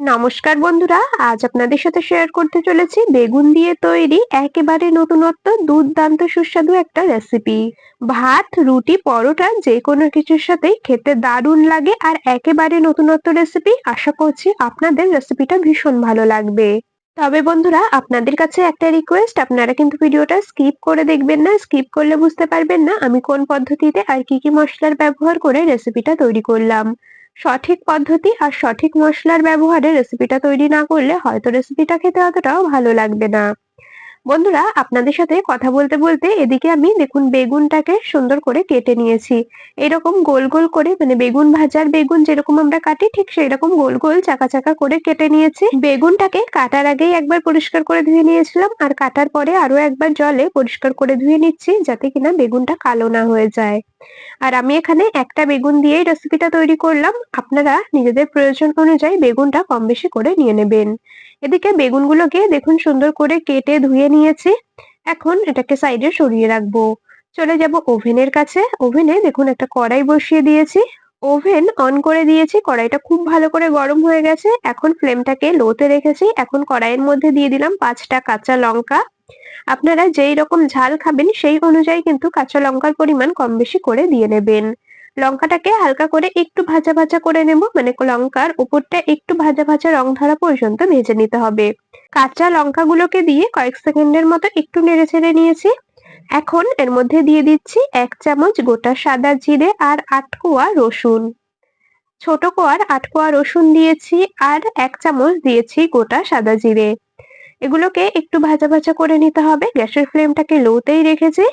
নমস্কার বন্ধুরা, আজ আপনাদের সাথে শেয়ার করতে চলেছি বেগুন দিয়ে তৈরি একেবারে নতুনত্ব, দুর্দান্ত সুস্বাদু একটা রেসিপি ভাত, রুটি, পরোটা যে কোনো কিছুর সাথেই খেতে দারুণ লাগে আর একেবারে নতুনত্ব রেসিপি আশা করছি আপনাদের রেসিপিটা ভীষণ ভালো লাগবে। তবে বন্ধুরা, আপনাদের কাছে একটা রিকোয়েস্ট আপনারা কিন্তু ভিডিওটা স্কিপ করে দেখবেন না স্কিপ করলে বুঝতে পারবেন না আমি কোন পদ্ধতিতে আর কি কি মশলার ব্যবহার করে রেসিপিটা তৈরি করলাম। সঠিক পদ্ধতি আর সঠিক মশলার ব্যবহারে রেসিপিটা তৈরি না করলে হয়তো রেসিপিটা খেতে অতটাও ভালো লাগবে না। বন্ধুরা, আপনাদের সাথে কথা বলতে বলতে এদিকে আমি দেখুন বেগুনটাকে সুন্দর করে কেটে নিয়েছি। এরকম গোল গোল করে মানে বেগুন ভাজার বেগুন যেরকম আমরা কাটি, ঠিক সেই রকম গোল গোল চাকা চাকা করে কেটে নিয়েছি। বেগুনটাকে কাটার আগেই একবার পরিষ্কার করে ধুয়ে নিয়েছিলাম, আর কাটার পরে আরও একবার জলে পরিষ্কার করে ধুয়ে নিচ্ছি, যাতে কিনা বেগুনটা কালো না হয়ে যায়। আর আমি এখানে একটা বেগুন দিয়েই রেসিপিটা তৈরি করলাম। আপনারা নিজেদের প্রয়োজন অনুযায়ী বেগুনটা কম বেশি করে নিয়ে নেবেন। এদিকে বেগুনগুলোকে দেখুন সুন্দর করে কেটে ধুয়ে নিয়েছি। এখন এটাকে সাইডে সরিয়ে রাখব। চলে যাব ওভেনের কাছে। ওভেনে দেখুন একটা কড়াই বসিয়ে দিয়েছি। ওভেন অন করে দিয়েছি। কড়াইটা খুব ভালো করে গরম হয়ে গেছে। এখন ফ্লেমটাকে লোতে রেখেছি। এখন কড়াইয়ের মধ্যে দিয়ে দিলাম পাঁচটা কাঁচা লঙ্কা। আপনারা যেই রকম ঝাল খাবেন সেই অনুযায়ী কিন্তু কাঁচা লঙ্কার পরিমাণ কম বেশি করে দিয়ে নেবেন। লঙ্কাটাকে হালকা করে একটু ভাজা ভাজা করে নেব। মানে লঙ্কার উপরটা একটু ভাজা ভাজা রং ধরা পর্যন্ত ভেজে নিতে হবে। কাঁচা লঙ্কাগুলোকে দিয়ে কয়েক সেকেন্ডের মতো একটু নেড়ে ছেড়ে নিয়েছি। এখন এর মধ্যে দিয়ে দিচ্ছি এক চামচ গোটা সাদা জিরে আর আট কোয়া রসুন। ছোট কোয়ার আট কোয়া রসুন দিয়েছি আর এক চামচ দিয়েছি গোটা সাদা জিরে। এগুলোকে একটু ভাজা ভাজা করে নিতে হবে। গ্যাসের ফ্লেমটাকে লোতেই রেখেছি।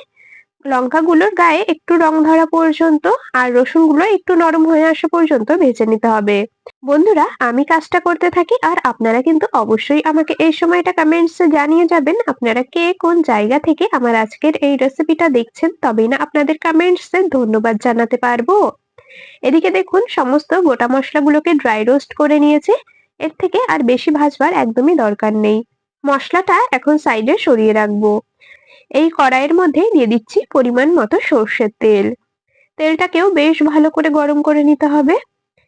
লঙ্কাগুলোর গায়ে একটু রং ধরা পর্যন্ত আর রসুনগুলো একটু নরম হয়ে আসা পর্যন্ত ভেজে নিতে হবে। বন্ধুরা, আমি কাজটা করতে থাকি আর আপনারা কিন্তু অবশ্যই আমাকে এই সময়টা কমেন্টসে জানিয়ে যাবেন আপনারা কে কোন জায়গা থেকে আমার আজকের এই রেসিপিটা দেখছেন তবেই না আপনাদের কমেন্টসে ধন্যবাদ জানাতে পারব। এদিকে দেখুন, সমস্ত গোটা মশলাগুলোকে ড্রাই রোস্ট করে নিয়েছি। এর থেকে আর বেশি ভাজবার একদমই দরকার নেই। মশলাটা এখন সাইডে সরিয়ে রাখব। এই কড়াইয়ের মধ্যে দিয়ে দিচ্ছি পরিমাণ মতো সর্ষের তেল। তেলটাকেও বেশ ভালো করে গরম করে নিতে হবে।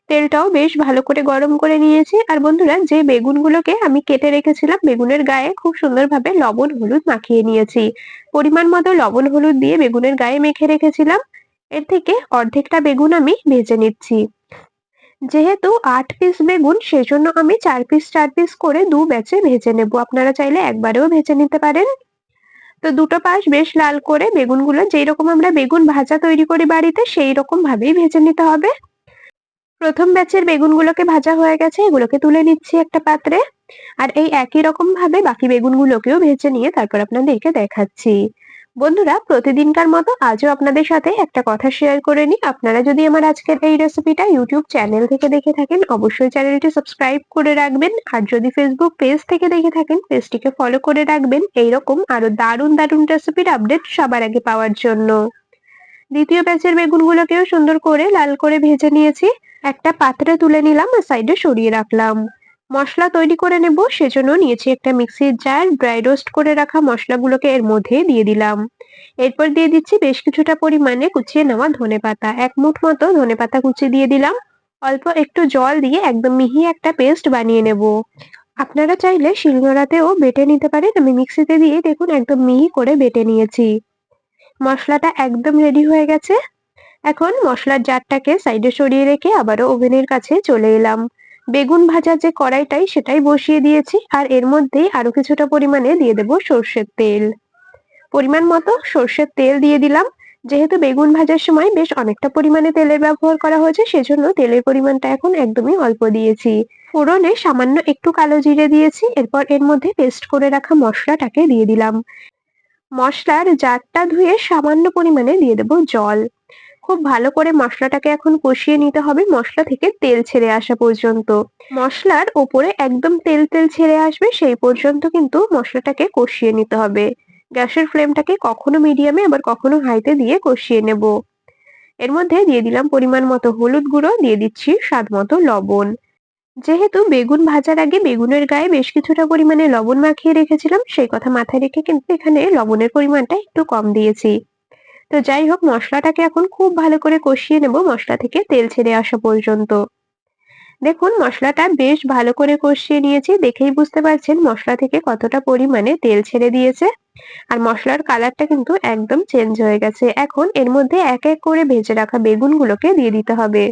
তেলটাও বেশ ভালো করে গরম করে নিয়েছি। আর বন্ধুরা, যে বেগুনগুলোকে আমি কেটে রেখেছিলাম, বেগুনের গায়ে খুব সুন্দরভাবে লবণ হলুদ মাখিয়ে নিয়েছি। পরিমাণ মতো লবণ হলুদ দিয়ে বেগুনের গায়ে মেখে রেখেছিলাম। এর থেকে অর্ধেকটা বেগুন আমি ভেজে নিচ্ছি। যেহেতু আট পিস বেগুন, সেজন্য আমি চার পিস চার পিস করে দু ব্যাচে ভেজে নেব। আপনারা চাইলে একবারেও ভেজে নিতে পারেন। তো দুটো পাশ বেশ লাল করে বেগুনগুলো যেই রকম আমরা বেগুন ভাজা তৈরি করি বাড়িতে সেই রকম ভাবেই ভেজে নিতে হবে। প্রথম ব্যাচের বেগুনগুলোকে ভাজা হয়ে গেছে, এগুলোকে তুলে নিচ্ছি একটা পাত্রে। আর এই একই রকম ভাবে বাকি বেগুনগুলোকেও ভেজে নিয়ে তারপর আপনাদেরকে দেখাচ্ছি। বন্ধুরা, প্রতিদিনকার মতো আজও আপনাদের সাথে একটা কথা শেয়ার করে নিই। আপনারা যদি আমার আজকের এই রেসিপিটা ইউটিউব চ্যানেল থেকে দেখে থাকেন, অবশ্যই চ্যানেলটি সাবস্ক্রাইব করে রাখবেন। আর যদি ফেসবুক পেজ থেকে দেখে থাকেন পেজটিকে ফলো করে রাখবেন। এইরকম আরও দারুণ দারুণ রেসিপির আপডেট সবার আগে পাওয়ার জন্য। দ্বিতীয় ব্যাচের বেগুনগুলোকেও সুন্দর করে লাল করে ভেজে নিয়েছি। একটা পাত্রে তুলে নিলাম আর সাইডে সরিয়ে রাখলাম। মশলা তৈরি করে নেব, সেজন্য নিয়েছি একটা মিক্সির জার ড্রাই রোস্ট করে রাখা মশলাগুলোকে এর মধ্যে দিয়ে দিলাম। এরপর দিয়ে দিচ্ছি বেশ কিছুটা পরিমাণে কুচিয়ে নেওয়া ধনে পাতা। এক মুঠ মতো ধনে পাতা কুচি দিয়ে দিলাম। অল্প একটু জল দিয়ে একদম মিহি একটা পেস্ট বানিয়ে নেব। আপনারা চাইলে শিলনোড়াতেও বেটে নিতে পারেন। আমি মিক্সিতে দিয়ে দেখুন একদম মিহি করে বেটে নিয়েছি। মশলাটা একদম রেডি হয়ে গেছে। এখন মশলার জারটাকে সাইডে সরিয়ে রেখে আবারও ওভেনের কাছে চলে এলাম। বেগুন ভাজা যে কড়াইটাই সেটাই বসিয়ে দিয়েছি, আর এর মধ্যেই আরও কিছুটা পরিমাণে দিয়ে দেব সর্ষের তেল। পরিমাণ মতো সর্ষের তেল দিয়ে দিলাম। যেহেতু বেগুন ভাজার সময় বেশ অনেকটা পরিমাণে তেলের ব্যবহার করা হয়েছে, সেজন্য তেলের পরিমাণটা এখন একদমই অল্প দিয়েছি। ফোড়নে সামান্য একটু কালো জিরে দিয়েছি, এরপর এর মধ্যে পেস্ট করে রাখা মশলাটাকে দিয়ে দিলাম। মশলার জারটা ধুয়ে সামান্য পরিমাণে দিয়ে দেব জল। খুব ভালো করে মশলাটাকে এখন কষিয়ে নিতে হবে। মশলা থেকে তেল ছেড়ে আসা পর্যন্ত। মশলার ওপরে একদম তেল তেল ছেড়ে আসবে, সেই পর্যন্ত কিন্তু মশলাটাকে কষিয়ে নিতে হবে। গ্যাসের ফ্লেমটাকে কখনো মিডিয়ামে, আবার কখনো হাইতে দিয়ে কষিয়ে নেব। এর মধ্যে দিয়ে দিলাম পরিমাণ মতো হলুদ গুঁড়ো, দিয়ে দিচ্ছি স্বাদ মতো লবণ। যেহেতু বেগুন ভাজার আগে বেগুনের গায়ে বেশ কিছুটা পরিমাণে লবণ মাখিয়ে রেখেছিলাম, সেই কথা মাথায় রেখে কিন্তু এখানে লবণের পরিমাণটা একটু কম দিয়েছি। তো যাই হোক, মশলাটাকে এখন খুব ভালো করে কষিয়ে নেব মশলা থেকে তেল ছেড়ে আসা পর্যন্ত। দেখুন, মশলাটা বেশ ভালো করে কষিয়ে নিয়েছি। দেখেই বুঝতে পারছেন মশলা থেকে কতটা পরিমাণে তেল ছেড়ে দিয়েছে। আর মশলার কালারটা কিন্তু একদম চেঞ্জ হয়ে গেছে। এখন এর মধ্যে এক এক করে ভেজে রাখা বেগুনগুলোকে দিয়ে দিতে হবে।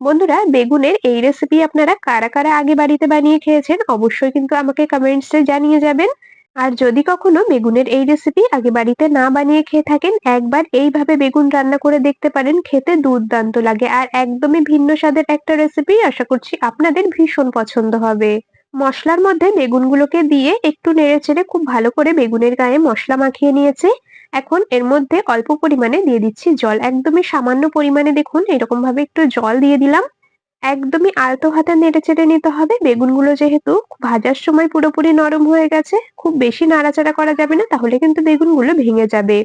বন্ধুরা, বেগুনের এই রেসিপি আপনারা কারা কারা আগে বাড়িতে বানিয়ে খেয়েছেন অবশ্যই কিন্তু আমাকে কমেন্টসে জানিয়ে যাবেন। আর যদি কখনো বেগুনের এই রেসিপি আগে বাড়িতে না বানিয়ে খেয়ে থাকেন, একবার এইভাবে বেগুন রান্না করে দেখতে পারেন, খেতে দুর্দান্ত লাগে। আর একদমই ভিন্ন স্বাদের একটা রেসিপি আশা করছি আপনাদের ভীষণ পছন্দ হবে। মশলার মধ্যে বেগুনগুলোকে দিয়ে একটু নেড়ে চেড়ে খুব ভালো করে বেগুনের গায়ে মশলা মাখিয়ে নিয়েছে। এখন এর মধ্যে অল্প পরিমাণে দিয়ে দিচ্ছি জল। একদমই সামান্য পরিমাণে দেখুন এরকম ভাবে একটু জল দিয়ে দিলাম। একদমই আলতো হাতে নেড়ে চেড়ে নিতে হবে। বেগুনগুলো যেহেতু ভাজার সময় পুরোপুরি নরম হয়ে গেছে, খুব বেশি নাড়াচাড়া করা যাবে না, তাহলে কিন্তু বেগুনগুলো ভেঙে যাবে।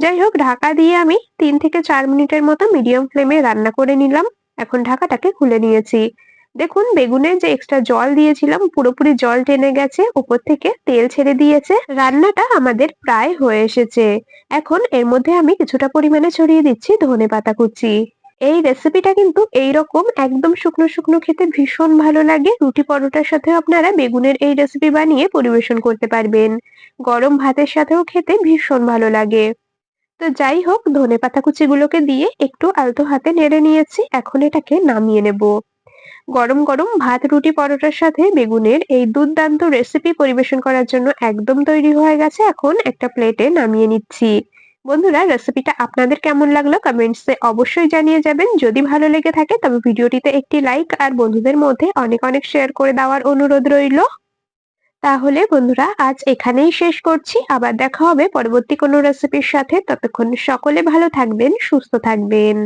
যাই হোক, ঢাকা দিয়ে আমি তিন থেকে চার মিনিটের মতো মিডিয়াম ফ্লেমে রান্না করে নিলাম। এখন ঢাকাটাকে খুলে নিয়েছি। দেখুন, বেগুনের যে এক্সট্রা জল দিয়েছিলাম, পুরোপুরি জল টেনে গেছে, উপর থেকে তেল ছেড়ে দিয়েছে। রান্নাটা আমাদের প্রায় হয়ে এসেছে। এখন এর মধ্যে আমি কিছুটা পরিমাণে ছড়িয়ে দিচ্ছি ধনে পাতা কুচি। এই রেসিপিটা কিন্তু এইরকম একদম শুকনো শুকনো খেতে ভীষণ ভালো লাগে। রুটি পরোটার সাথে আপনারা বেগুনের এই রেসিপি বানিয়ে পরিবেশন করতে পারবেন। গরম ভাতের সাথেও খেতে ভীষণ ভালো লাগে। তো যাই হোক, ধনে পাতা কুচিগুলোকে দিয়ে একটু আলতো হাতে নেড়ে নিয়েছি, এখন এটাকে নামিয়ে নেব। গরম গরম ভাত, রুটি পরোটার সাথে বেগুনের এই দুর্দান্ত রেসিপি পরিবেশন করার জন্য একদম তৈরি হয়ে গেছে। এখন একটা প্লেটে নামিয়ে নিচ্ছি। বন্ধুরা রেসিপিটা আপনাদের কেমন লাগল? কমেন্টসে অবশ্যই জানিয়ে যাবেন। যদি ভালো লেগে থাকে, তবে ভিডিওটিতে একটি লাইক আর বন্ধুদের মধ্যে অনেক অনেক শেয়ার করে দেওয়ার অনুরোধ রইল। তাহলে বন্ধুরা, আজ এখানেই শেষ করছি। আবার দেখা হবে পরবর্তী কোনো রেসিপির সাথে। ততক্ষণ সকলে ভালো থাকবেন, সুস্থ থাকবেন।